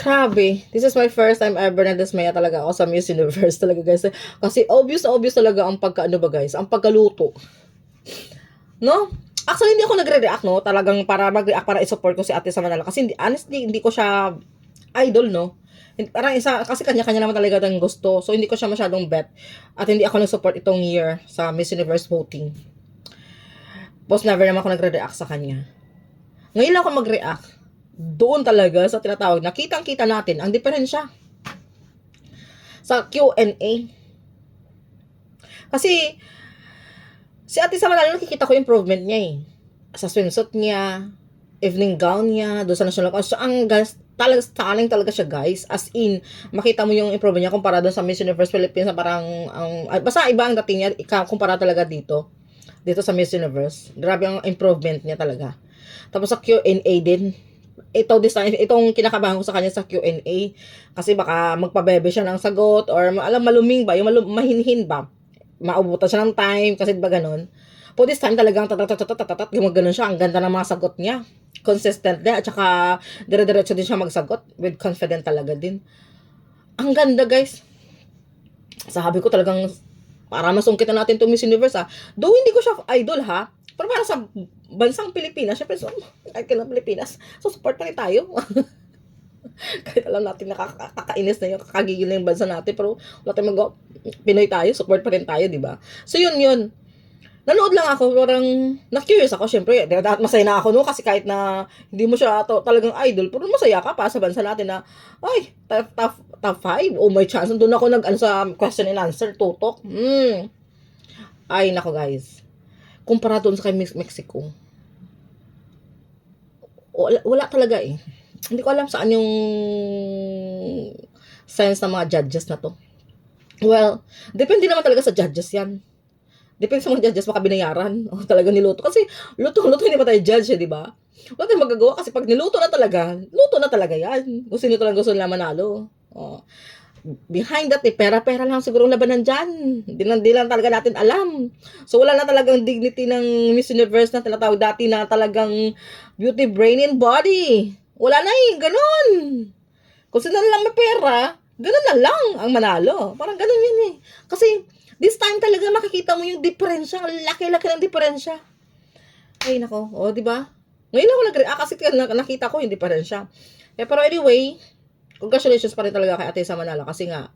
Grabe. This is my first time ever na dismaya talaga ako sa Miss Universe talaga guys. Kasi obvious obvious talaga ang pagkaano ba guys, ang pagkaluto. No? Actually, hindi ako nagre-react, no? Talagang para mag-react, para i-support ko si ate sa. Kasi hindi, honestly, hindi ko siya idol, no? Parang isa, kasi kanya-kanya naman talaga ng gusto. So, hindi ko siya masyadong bet. At hindi ako nag-support itong year sa Miss Universe voting. Boss, never naman ako nagre-react sa kanya. Ngayon lang ako mag-react. Doon talaga sa tinatawag na kitang-kita natin ang diferensya. Sa Q&A. Kasi, si Ate Sama lalo nakikita ko improvement niya eh. Sa swimsuit niya, evening gown niya, doon sa national so, ang guys, talaga stunning talaga siya guys. As in, makita mo yung improvement niya kumpara doon sa Miss Universe Philippines na parang, ang, ay, basta iba ang dating niya, kumpara talaga dito. Dito sa Miss Universe. Grabe ang improvement niya talaga. Tapos sa Q&A din, ito this time, itong kinakabahan ko sa kanya sa Q&A kasi baka magpabebe siya ng sagot or alam maluming ba, yung malum, mahinhin ba? Maubutan siya ng time kasi ba ganun? Po this time talagang tatatatatat gumagano siya ang ganda ng mga sagot niya. Consistent din at saka dire-diretso din siya magsagot with confident talaga din. Ang ganda guys. Sabi ko talagang para masungkit na natin to Miss Universe ha though hindi ko siya idol ha pero para sa bansang Pilipinas syempre so, ay kailan Pilipinas so support pa rin tayo kahit alam natin nakakainis na yung kakagigil na yung bansa natin pero wala tayong mag Pinoy tayo, support pa rin tayo, di ba? So yun yun. Nanood lang ako, parang na-curious ako, syempre, dapat masaya na ako no, kasi kahit na hindi mo siya to, talagang idol, pero masaya ka pa sa bansa natin na, ay, top, top, top 5, oh my chance, doon ako nag, ano, sa question and answer, tutok, hmm. Ay, nako guys. Kumpara doon sa kay Mex- Mexico, wala, wala talaga eh. Hindi ko alam saan yung sense ng mga judges na to. Well, depende naman talaga sa judges yan. Depende sa mga judges, baka binayaran. O talaga niluto. Kasi luto, luto hindi pa tayo judge, eh, di ba? Wala tayong magagawa kasi pag niluto na talaga, luto na talaga yan. Kung sino talaga gusto nila manalo. O. Behind that, eh, pera-pera lang siguro ang labanan dyan. Hindi lang, di lang talaga natin alam. So, wala na talagang dignity ng Miss Universe na tinatawag dati na talagang beauty, brain, and body. Wala na eh, ganun. Kung sino lang may pera, ganun na lang ang manalo. Parang ganun yun eh. Kasi, this time talaga makikita mo yung diferensya. Ang laki-laki ng diferensya. Ay, nako. O, di ba? Ngayon ako nag-react kasi na- nakita ko yung diferensya. Eh, pero anyway, congratulations pa rin talaga kay Ate sa kasi nga,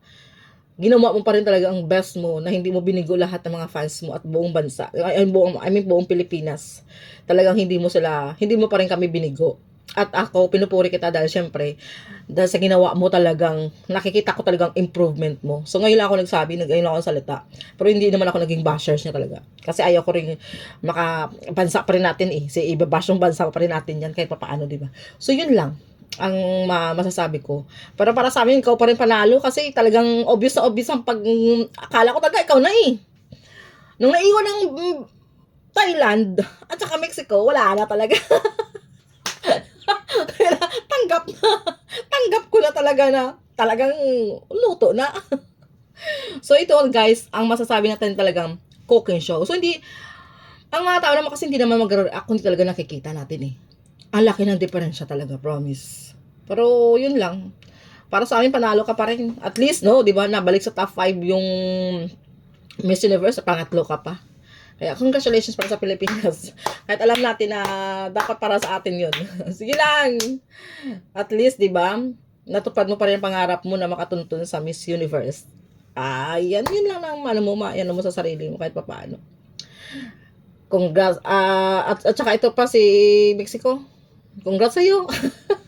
ginawa mo pa rin talaga ang best mo na hindi mo binigo lahat ng mga fans mo at buong bansa. I, I, buong, I mean, buong Pilipinas. Talagang hindi mo sila, hindi mo pa rin kami binigo. At ako, pinupuri kita dahil syempre, dahil sa ginawa mo talagang, nakikita ko talagang improvement mo. So ngayon lang ako nagsabi, nag- ngayon lang ako salita. Pero hindi naman ako naging bashers niya talaga. Kasi ayaw ko rin maka, bansa pa rin natin eh. Si ibabash yung bansa pa rin natin yan kahit pa paano, di ba? So yun lang ang ma- masasabi ko. Pero para sa amin, ikaw pa rin panalo kasi talagang obvious na obvious ang pag... Akala ko talaga ikaw na eh. Nung naiwan ng Thailand at saka Mexico, wala na talaga. Kaya tanggap na. Tanggap ko na talaga na talagang luto na. so ito guys, ang masasabi natin talagang cooking show. So hindi, ang mga tao naman kasi hindi naman mag-react kung hindi talaga nakikita natin eh. Ang laki ng diferensya talaga, promise. Pero yun lang. Para sa amin, panalo ka pa rin. At least, no, di ba, nabalik sa top 5 yung Miss Universe, pangatlo ka pa. Kaya congratulations para sa Pilipinas. Kahit alam natin na dapat para sa atin yun. Sige lang. At least, di ba, natupad mo pa rin ang pangarap mo na makatuntun sa Miss Universe. Ah, yun lang lang ano mo, yan mo sa sarili mo kahit papaano. Congrats. ah at, at saka ito pa si Mexico. Congrats sa'yo.